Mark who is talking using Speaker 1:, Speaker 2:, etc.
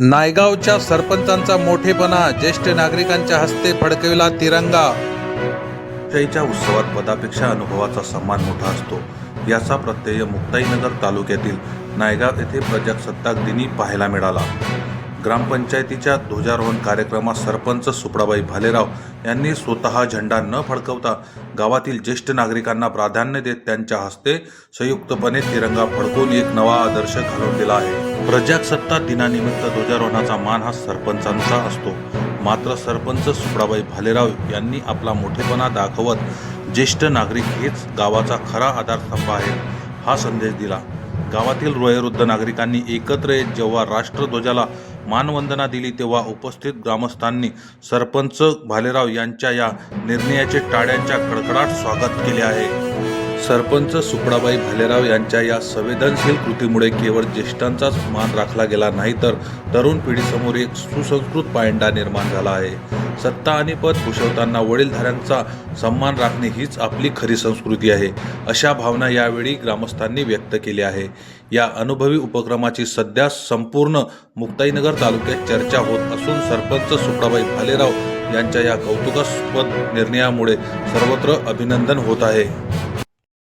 Speaker 1: नायगावच्या सरपंचांचा मोठेपणा ज्येष्ठ नागरिकांच्या हस्ते फडकविला तिरंगा. शाहीच्या उत्सवात पदापेक्षा अनुभवाचा सन्मान मोठा असतो. याचा प्रत्यय मुक्ताईनगर तालुक्यातील नायगाव येथे प्रजासत्ताक दिनी पाहायला मिळाला. ग्रामपंचायतीच्या ध्वजारोहण कार्यक्रमात सरपंच सुपडाबाई भालेराव यांनी स्वतः झेंडा न फडकवता गावातील ज्येष्ठ नागरिकांना प्राधान्य देत त्यांच्या हस्ते संयुक्तपणे तिरंगा फडकून एक नवा आदर्श घालून दिला आहे. प्रजासत्ताक दिनानिमित्त ध्वजारोहणाचा मान हा सरपंचांचा असतो. मात्र सरपंच सुपडाबाई भालेराव यांनी आपला मोठेपणा दाखवत ज्येष्ठ नागरिक हेच गावाचा खरा आधारस्तंभ आहे हा संदेश दिला. गावातील रोयवृद्ध नागरिकांनी एकत्र येत जेव्हा राष्ट्रध्वजाला मानवंदना दिली तेव्हा उपस्थित ग्रामस्थांनी सरपंच भालेराव यांच्या या निर्णयाचे टाळ्यांच्या कडकडाट स्वागत केले आहे. सरपंच सुपडाबाई भालेराव यांच्या या संवेदनशील कृतीमुळे केवळ ज्येष्ठांचाच मान राखला गेला नाही तर तरुण पिढीसमोर एक सुसंस्कृत पायंडा निर्माण झाला आहे. सत्ता आणि पद भूषवताना वडीलधाऱ्यांचा सन्मान राखणे हीच आपली खरी संस्कृती आहे. अशा भावना यावेळी ग्रामस्थांनी व्यक्त केल्या आहे या अनुभवी उपक्रमाची सध्या संपूर्ण मुक्ताईनगर तालुक्यात चर्चा होत असून सरपंच सुपडाबाई भालेराव यांच्या या कौतुकास्पद निर्णयामुळे सर्वत्र अभिनंदन होत आहे.